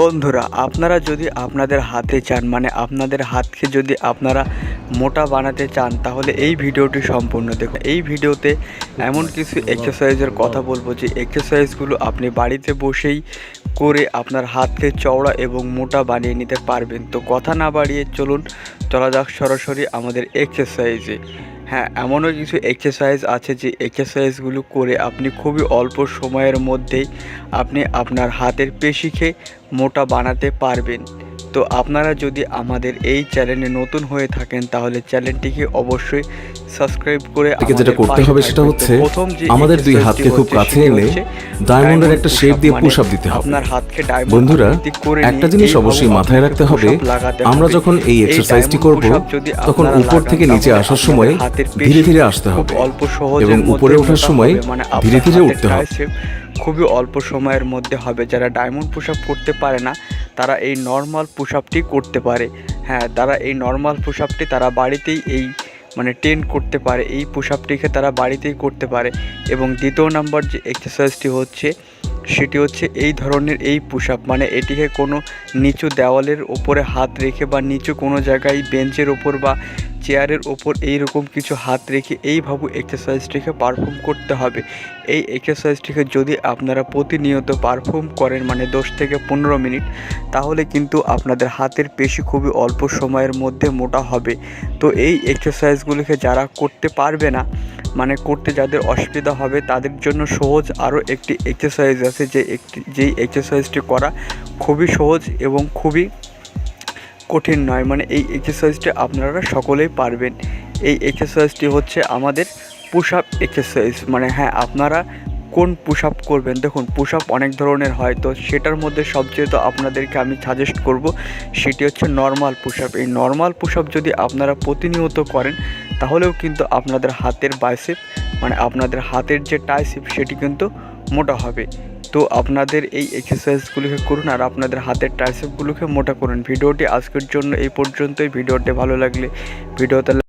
বন্ধুরা, আপনারা যদি আপনাদের হাতে চান মানে আপনাদের হাতকে যদি আপনারা মোটা বানাতে চান, তাহলে এই ভিডিওটি সম্পূর্ণ দেখুন। এই ভিডিওতে এমন কিছু এক্সারসাইজের কথা বলব যে এক্সারসাইজগুলো আপনি বাড়িতে বসেই করে আপনার হাতকে চওড়া এবং মোটা বানিয়ে নিতে পারবেন। তো কথা না বাড়িয়ে চলুন, চলা যাক সরাসরি আমাদের এক্সারসাইজে হ্যাঁ এমনও কিছু এক্সারসাইজ আছে যে এক্সারসাইজগুলো করে আপনি খুবই অল্প সময়ের মধ্যেই আপনি আপনার হাতের পেশিকে মোটা বানাতে পারবেন। তো আপনারা যদি আমাদের এই চ্যানেলে নতুন হয়ে থাকেন তাহলে চ্যানেলটিকে অবশ্যই সাবস্ক্রাইব করে যেটা করতে হবে সেটা হচ্ছে আমাদের দুই হাতকে খুব কাছে এনে ডায়মন্ডের একটা শেপ দিয়ে মানে পুশ আপ দিতে হবে। আপনার হাতকে ডায়মন্ড বন্ধুরা একটা জিনিস অবশ্যই মাথায় রাখতে হবে আমরা যখন এই এক্সারসাইজটি করব তখন উপর থেকে নিচে আসার সময় হাতের ধীরে ধীরে আসতে হবে এবং উপরে ওঠার সময় মানে ধীরে ধীরে উঠতে হবে। খুবই অল্প সময়ের মধ্যে হবে। যারা ডায়মন্ড পুশ আপ করতে পারে না, তারা এই নর্মাল পুশ আপটি করতে পারে। হ্যাঁ তারা এই নর্মাল পুশ আপটি তারা বাড়িতেই এই মানে টেন করতে পারে। এই পুশ আপটিকে তারা বাড়িতেই করতে পারে। এবং দ্বিতীয় নাম্বার যে এক্সারসাইজটি হচ্ছে, সেটি হচ্ছে এই ধরনের এই পুশ আপ মানে এটিকে কোনো নিচু দেওয়ালের ওপরে হাত রেখে বা নিচু কোনো জায়গায় বেঞ্চের ওপর বা চেয়ারের ওপর এইরকম কিছু হাত রেখে এইভাবে এক্সারসাইজটিকে পারফর্ম করতে হবে। এই এক্সারসাইজটিকে যদি আপনারা প্রতিনিয়ত পারফর্ম করেন মানে দশ থেকে পনেরো মিনিট, তাহলে কিন্তু আপনাদের হাতের পেশি খুবই অল্প সময়ের মধ্যে মোটা হবে। তো এই এক্সারসাইজগুলিকে যারা করতে পারবে না মানে করতে যাদের অসুবিধা হবে, তাদের জন্য সহজ আরও একটি এক্সারসাইজ আছে যে একটি, যেই এক্সারসাইজটি করা খুবই সহজ এবং খুবই কঠিন নয় মানে এই এক্সারসাইজটি আপনারা সকলেই পারবেন। এই এক্সারসাইজটি হচ্ছে আমাদের পুশ আপ এক্সারসাইজ মানে হ্যাঁ আপনারা কোন পুশ আপ করবেন? দেখুন পুশ আপ অনেক ধরনের হয়, তো সেটার মধ্যে সবচেয়ে তো আপনাদেরকে আমি সাজেস্ট করব, সেটি হচ্ছে নর্মাল পুশ আপ এই নর্মাল পুশ আপ যদি আপনারা প্রতিনিয়ত করেন, তাহলেও কিন্তু আপনাদের হাতের বাইসেপ মানে আপনাদের হাতের যে টাইসেপ সেটি কিন্তু মোটা হবে। তো আপনাদের এই এক্সারসাইজগুলোকে করুন আর আপনাদের হাতের ট্রাইসেপগুলোকে মোটা করুন। ভিডিওটি আজকের জন্য এই পর্যন্তই। ভিডিওটি ভালো লাগলে, ভিডিওতে